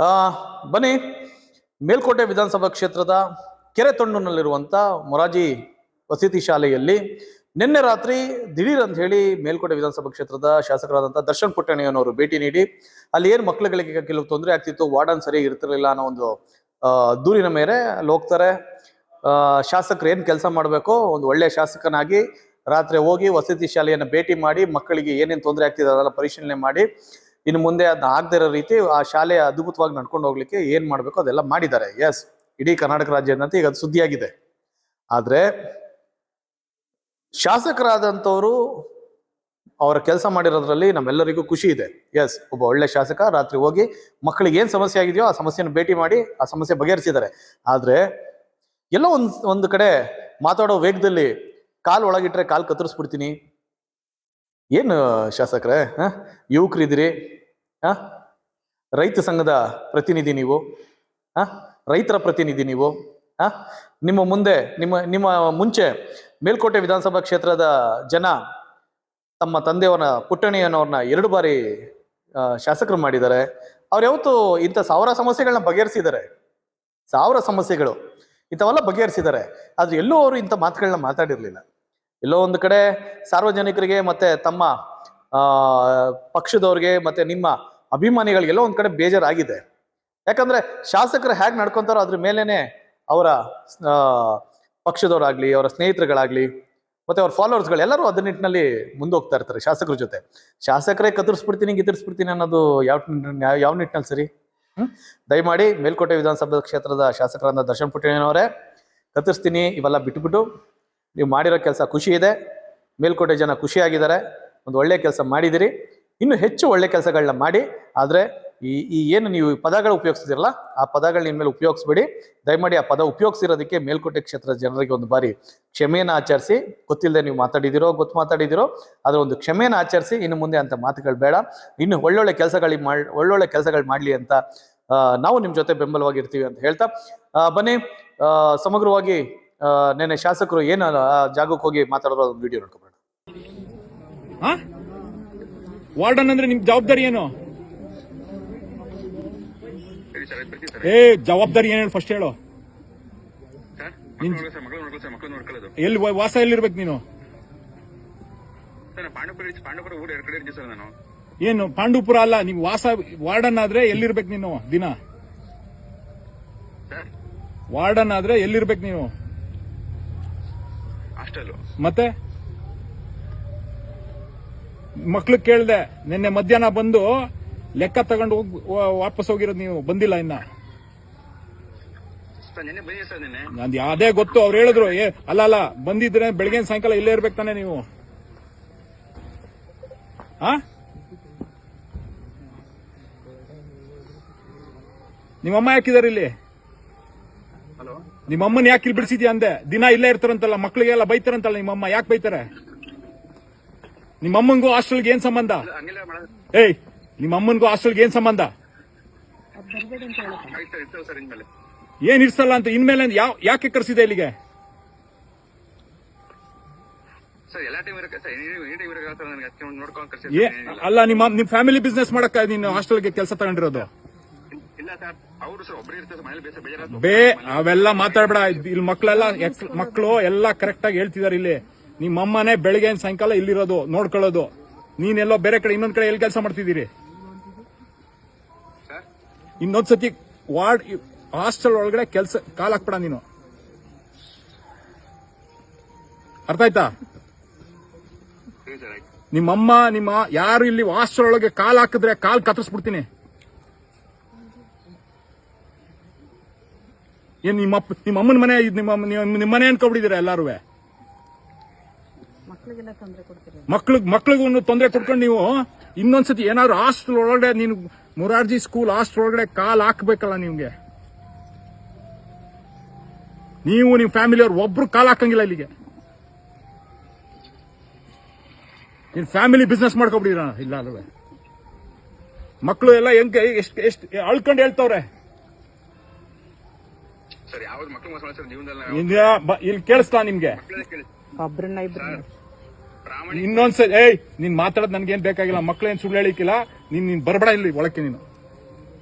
ಆ, ಬನ್ನಿ. ಮೇಲ್ಕೋಟೆ ವಿಧಾನಸಭಾ ಕ್ಷೇತ್ರದ ಕೆರೆತೊಣ್ಣುನಲ್ಲಿರುವಂಥ ಮೊರಾಜಿ ವಸತಿ ಶಾಲೆಯಲ್ಲಿ ನಿನ್ನೆ ರಾತ್ರಿ ದಿಢೀರ್ ಅಂತ ಹೇಳಿ ಮೇಲ್ಕೋಟೆ ವಿಧಾನಸಭಾ ಕ್ಷೇತ್ರದ ಶಾಸಕರಾದಂಥ ದರ್ಶನ್ ಪುಟ್ಟಣಿಯನ್ನವರು ಭೇಟಿ ನೀಡಿ ಅಲ್ಲಿ ಏನು ಮಕ್ಕಳುಗಳಿಗೆ ಕೆಲವು ತೊಂದರೆ ಆಗ್ತಿತ್ತು ವಾರ್ಡನ್ ಸರಿಯಾಗಿ ಇರ್ತಿರಲಿಲ್ಲ ಅನ್ನೋ ಒಂದು ದೂರಿನ ಮೇಲೆ ಅಲ್ಲಿ ಹೋಗ್ತಾರೆ. ಶಾಸಕರು ಏನು ಕೆಲಸ ಮಾಡಬೇಕು ಒಂದು ಒಳ್ಳೆ ಶಾಸಕನಾಗಿ ರಾತ್ರಿ ಹೋಗಿ ವಸತಿ ಶಾಲೆಯನ್ನು ಭೇಟಿ ಮಾಡಿ ಮಕ್ಕಳಿಗೆ ಏನೇನು ತೊಂದರೆ ಆಗ್ತಿದೆ ಅದೆಲ್ಲ ಪರಿಶೀಲನೆ ಮಾಡಿ ಇನ್ನು ಮುಂದೆ ಅದನ್ನ ಆಗದೇ ಇರೋ ರೀತಿ ಆ ಶಾಲೆ ಅದ್ಭುತವಾಗಿ ನಡ್ಕೊಂಡು ಹೋಗ್ಲಿಕ್ಕೆ ಏನ್ ಮಾಡಬೇಕು ಅದೆಲ್ಲ ಮಾಡಿದ್ದಾರೆ. ಎಸ್ ಇಡೀ ಕರ್ನಾಟಕ ರಾಜ್ಯದಂತೆ ಈಗ ಅದು ಸುದ್ದಿಯಾಗಿದೆ. ಆದರೆ ಶಾಸಕರಾದಂಥವರು ಅವರ ಕೆಲಸ ಮಾಡಿರೋದ್ರಲ್ಲಿ ನಮ್ಮೆಲ್ಲರಿಗೂ ಖುಷಿ ಇದೆ. ಎಸ್ ಒಬ್ಬ ಒಳ್ಳೆ ಶಾಸಕ, ರಾತ್ರಿ ಹೋಗಿ ಮಕ್ಕಳಿಗೆ ಏನು ಸಮಸ್ಯೆ ಆಗಿದೆಯೋ ಆ ಸಮಸ್ಯೆಯನ್ನು ಭೇಟಿ ಮಾಡಿ ಆ ಸಮಸ್ಯೆ ಬಗೆಹರಿಸಿದ್ದಾರೆ. ಆದರೆ ಎಲ್ಲೋ ಒಂದು ಒಂದು ಕಡೆ ಮಾತಾಡೋ ವೇಗದಲ್ಲಿ ಕಾಲು ಒಳಗಿಟ್ರೆ ಕಾಲು ಕತ್ತರಿಸ್ಬಿಡ್ತೀನಿ. ಏನು ಶಾಸಕರೇ, ಹಾಂ? ಯುವಕರಿದ್ದೀರಿ, ಹಾಂ? ರೈತ ಸಂಘದ ಪ್ರತಿನಿಧಿ ನೀವು, ಹಾಂ? ರೈತರ ಪ್ರತಿನಿಧಿ ನೀವು, ಹಾಂ? ನಿಮ್ಮ ಮುಂದೆ, ನಿಮ್ಮ ನಿಮ್ಮ ಮುಂಚೆ ಮೇಲ್ಕೋಟೆ ವಿಧಾನಸಭಾ ಕ್ಷೇತ್ರದ ಜನ ತಮ್ಮ ತಂದೆಯವರ ಪುಟ್ಟಣಿಯನ್ನವ್ರನ್ನ ಎರಡು ಬಾರಿ ಶಾಸಕರು ಮಾಡಿದ್ದಾರೆ. ಅವ್ರು ಯಾವತ್ತು ಇಂಥ ಸಾವಿರ ಸಮಸ್ಯೆಗಳನ್ನ ಬಗೆಹರಿಸಿದ್ದಾರೆ. ಸಾವಿರ ಸಮಸ್ಯೆಗಳು ಇಂಥವೆಲ್ಲ ಬಗೆಹರಿಸಿದ್ದಾರೆ. ಆದ್ರೆ ಎಲ್ಲೂ ಅವರು ಇಂಥ ಮಾತುಗಳನ್ನ ಮಾತಾಡಿರ್ಲಿಲ್ಲ. ಎಲ್ಲೋ ಒಂದು ಕಡೆ ಸಾರ್ವಜನಿಕರಿಗೆ ಮತ್ತೆ ತಮ್ಮ ಪಕ್ಷದವ್ರಿಗೆ ಮತ್ತೆ ನಿಮ್ಮ ಅಭಿಮಾನಿಗಳಿಗೆಲ್ಲೋ ಒಂದು ಕಡೆ ಬೇಜಾರಾಗಿದೆ. ಯಾಕಂದ್ರೆ ಶಾಸಕರು ಹೇಗೆ ನಡ್ಕೊಂತಾರೋ ಅದ್ರ ಮೇಲೇನೆ ಅವರ ಪಕ್ಷದವರಾಗ್ಲಿ, ಅವರ ಸ್ನೇಹಿತರುಗಳಾಗ್ಲಿ, ಮತ್ತೆ ಅವ್ರ ಫಾಲೋವರ್ಸ್ಗಳು ಎಲ್ಲರೂ ಅದ್ರ ನಿಟ್ಟಿನಲ್ಲಿ ಮುಂದೋಗ್ತಾ ಇರ್ತಾರೆ ಶಾಸಕರ ಜೊತೆ. ಶಾಸಕರೇ ಕತ್ತರಿಸ್ಬಿಡ್ತೀನಿ ಗಿತರಿಸ್ಬಿಡ್ತೀನಿ ಅನ್ನೋದು ಯಾವ ಯಾವ ನಿಟ್ಟಿನಲ್ಲಿ ಸರಿ? ಹ್ಮ್? ದಯಮಾಡಿ ಮೇಲ್ಕೋಟೆ ವಿಧಾನಸಭಾ ಕ್ಷೇತ್ರದ ಶಾಸಕರಾದ ದರ್ಶನ್ ಪುಟ್ಟಣ್ಣನವರೇ ಕತ್ತರಿಸ್ತೀನಿ, ಇವೆಲ್ಲ ಬಿಟ್ಬಿಟ್ಟು ನೀವು ಮಾಡಿರೋ ಕೆಲಸ ಖುಷಿ ಇದೆ, ಮೇಲ್ಕೋಟೆ ಜನ ಖುಷಿಯಾಗಿದ್ದಾರೆ, ಒಂದು ಒಳ್ಳೆ ಕೆಲಸ ಮಾಡಿದಿರಿ. ಇನ್ನು ಹೆಚ್ಚು ಒಳ್ಳೆ ಕೆಲಸಗಳನ್ನ ಮಾಡಿ, ಆದರೆ ಈ ಈ ಏನು ನೀವು ಪದಗಳು ಉಪಯೋಗಿಸ್ತಿರಲ್ಲ ಆ ಪದಗಳನ್ನ ಮೇಲೆ ಉಪಯೋಗಿಸ್ಬೇಡಿ. ದಯಮಾಡಿ ಆ ಪದ ಉಪಯೋಗಿಸಿರೋದಕ್ಕೆ ಮೇಲ್ಕೋಟೆ ಕ್ಷೇತ್ರದ ಜನರಿಗೆ ಒಂದು ಬಾರಿ ಕ್ಷಮೆಯನ್ನು ಆಚರಿಸಿ. ಗೊತ್ತಿಲ್ಲದೆ ನೀವು ಮಾತಾಡಿದಿರೋ, ಗೊತ್ತು ಮಾತಾಡಿದಿರೋ ಅದರ ಒಂದು ಕ್ಷಮೆಯನ್ನು ಆಚರಿಸಿ, ಇನ್ನು ಮುಂದೆ ಅಂತ ಮಾತುಗಳು ಬೇಡ. ಇನ್ನು ಒಳ್ಳೊಳ್ಳೆ ಕೆಲಸಗಳಿಗೆ ಮಾಡಿ, ಒಳ್ಳೊಳ್ಳೆ ಕೆಲಸಗಳು ಮಾಡಲಿ ಅಂತ ನಾವು ನಿಮ್ಮ ಜೊತೆ ಬೆಂಬಲವಾಗಿರ್ತೀವಿ ಅಂತ ಹೇಳ್ತಾ ಬನ್ನಿ ಸಮಗ್ರವಾಗಿ ನೆನ್ನೆ ಶಾಸಕರು ಏನು ಆ ಜಾಗಕ್ಕೆ ಹೋಗಿ ಮಾತಾಡೋದು ಒಂದು ವಿಡಿಯೋ ನೋಡ್ಕೊಬೇಡ. ಹಾ? ವಾರ್ಡನ್ ಅಂದ್ರೆ ನಿಮ್ ಜವಾಬ್ದಾರಿ ಏನು? ಏ ಜವಾಬ್ದಾರಿ ಏನು ಹೇಳಿ ಫಸ್ಟ್ ಹೇಳು. ಎಲ್ಲಿ ವಾಸ ಎಲ್ಲಿರ್ಬೇಕು ನೀನು? ಏನು ಪಾಂಡುಪುರ ಅಲ್ಲ ನೀವು ವಾಸ ವಾರ್ಡನ್ ಆದ್ರೆ ಎಲ್ಲಿರ್ಬೇಕು ನೀನು ದಿನ? ವಾರ್ಡನ್ ಆದ್ರೆ ಎಲ್ಲಿರ್ಬೇಕು ನೀನು? ಹಾಸ್ಟೆಲ್. ಮತ್ತೆ? ಮಕ್ಳು ಕೇಳ್ದೆ ನಿನ್ನೆ ಮಧ್ಯಾಹ್ನ ಬಂದು ಲೆಕ್ಕ ತಗೊಂಡು ಹೋಗಿ ವಾಪಸ್ ಹೋಗಿರೋದು ನೀವು ಬಂದಿಲ್ಲ ಇನ್ನ. ನಂದು ಯಾವ್ದೇ ಗೊತ್ತು ಅವ್ರು ಹೇಳಿದ್ರು ಏ ಅಲ್ಲ ಅಲ್ಲ ಬಂದಿದ್ರೆ ಬೆಳಗ್ಗೆ ಸಾಯಂಕಾಲ ಇಲ್ಲೇ ಇರ್ಬೇಕು ತಾನೆ ನೀವು. ಆ? ನಿಮ್ಮಮ್ಮ ಯಾಕಿದಾರೆ ಇಲ್ಲಿ? ನಿಮ್ಮಮ್ಮನ ಯಾಕೆ ಇಲ್ಲಿ ಬಿಡಿಸಿದ್ಯಾ ಅಂದೆ? ದಿನ ಇಲ್ಲೇ ಇರ್ತಾರಂತಲ್ಲ ಮಕ್ಳಿಗೆಲ್ಲ ಬೈತಾರಂತಲ್ಲ ನಿಮ್ಮಮ್ಮ ಯಾಕೆ ಬೈತಾರೆ? ನಿಮ್ಮಮ್ಮನಿಗೂ ಹಾಸ್ಟೆಲ್ಗೆ ಏನ್ ಸಂಬಂಧ? ಏಯ್ ನಿಮ್ಮಮ್ಮನಿಗೂ ಹಾಸ್ಟೆಲ್ಗೆ ಏನ್ ಸಂಬಂಧ? ಏನ್ ಇರ್ಸಲ್ಲ ಅಂತ ಇನ್ಮೇಲೆ ಯಾವ ಯಾಕೆ ಕರ್ಸಿದೆ ಇಲ್ಲಿಗೆ? ಅಲ್ಲ ನಿಮ್ಮ ನಿಮ್ ಫ್ಯಾಮಿಲಿ ಬಿಸ್ನೆಸ್ ಮಾಡಕ್ಕ ನೀನು ಹಾಸ್ಟೆಲ್ಗೆ ಕೆಲಸ ತಗೊಂಡಿರೋದು? ಬೇ ಅವೆಲ್ಲ ಮಾತಾಡ್ಬೇಡ. ಇಲ್ಲಿ ಮಕ್ಕಳೆಲ್ಲ ಮಕ್ಕಳು ಎಲ್ಲ ಕರೆಕ್ಟ್ ಆಗಿ ಹೇಳ್ತಿದಾರೆ ಇಲ್ಲಿ. ನಿಮ್ಮಮ್ಮನೇ ಬೆಳಿಗ್ಗೆ ಸಾಯಂಕಾಲ ಇಲ್ಲಿರೋದು ನೋಡ್ಕೊಳ್ಳೋದು. ನೀನೆಲ್ಲೋ ಬೇರೆ ಕಡೆ ಇನ್ನೊಂದ್ ಕಡೆ ಎಲ್ಲಿ ಕೆಲಸ ಮಾಡ್ತಿದ್ದೀರಿ? ಇನ್ನೊಂದ್ಸತಿ ವಾರ್ಡ್ ಹಾಸ್ಟೆಲ್ ಒಳಗಡೆ ಕೆಲಸ ಕಾಲ್ ಹಾಕ್ಬೇಡ ನೀನು. ಅರ್ಥ ಆಯ್ತಾ. ನಿಮ್ಮಮ್ಮ ನಿಮ್ಮ ಯಾರು ಇಲ್ಲಿ ಹಾಸ್ಟೆಲ್ ಒಳಗೆ ಕಾಲ್ ಹಾಕಿದ್ರೆ ಕಾಲ್ ಕತ್ತರಿಸ್ಬಿಡ್ತೀನಿ. ಏನ್ ನಿಮ್ಮ ಅಪ್ಪ- ನಿಮ್ಮ ಅಮ್ಮನ ಮನೆ ಇದ್ ನಿಮ್ಮ ನಿಮ್ಮ ಮನೆ ಅನ್ಕೊಬಿಟ್ಟಿದ್ದೀರಾ ಎಲ್ಲಾರು ಮಕ್ಳಿಗೆ ಮಕ್ಳಿಗೂ ತೊಂದರೆ ಕೊಟ್ಕೊಂಡು ನೀವು ಇನ್ನೊಂದ್ಸತಿ ಏನಾದ್ರು ಹಾಸ್ಟೆಲ್ ಒಳಗಡೆ ನೀನು ಮುರಾರ್ಜಿ ಸ್ಕೂಲ್ ಹಾಸ್ಟೆಲ್ ಒಳಗಡೆ ಕಾಲ್ ಹಾಕ್ಬೇಕಲ್ಲ ನಿಮ್ಗೆ. ನೀವು ನಿಮ್ಮ ಫ್ಯಾಮಿಲಿ ಅವ್ರು ಒಬ್ರು ಕಾಲ್ ಹಾಕಂಗಿಲ್ಲ ಇಲ್ಲಿಗೆ. ನೀನ್ ಫ್ಯಾಮಿಲಿ ಬಿಸ್ನೆಸ್ ಮಾಡ್ಕೊಬಿಡಿರ ಇಲ್ಲ ಅಲ್ವೇ ಮಕ್ಕಳು ಎಲ್ಲ ಹೆಂಗ್ ಎಷ್ಟು ಎಷ್ಟು ಅಳ್ಕೊಂಡು ಹೇಳ್ತವ್ರೆ. ಸರ್ ಯಾವ್ದು ಮಕ್ಕಳು ಮೋಸ ಸರ್ ಜೀವನದಲ್ಲಿ ಇದ್ಯಾ? ಬ- ಇಲ್ಲಿ ಕೇಳಿಸ್ತಾ ನಿಮ್ಗೆ. ಆ ಕೇಳಿ ಒಬ್ರನ್ನ ಪ್ರಾಮಾಣಿಕ ಇನ್ನೊಂದ್ಸರಿ ಏಯ್ ನೀನ್ ಮಾತಾಡೋದು ನನ್ಗೇನ್ ಬೇಕಾಗಿಲ್ಲ. ಮಕ್ಳೇನ್ ಸುಳ್ಳು ಹೇಳಿಕ್ಕಿಲ್ಲ. ನೀನ್ ನೀನ್ ಬರ್ಬೇಡ ಇಲ್ಲಿ ಒಳಕ್ಕೆ ನೀನು.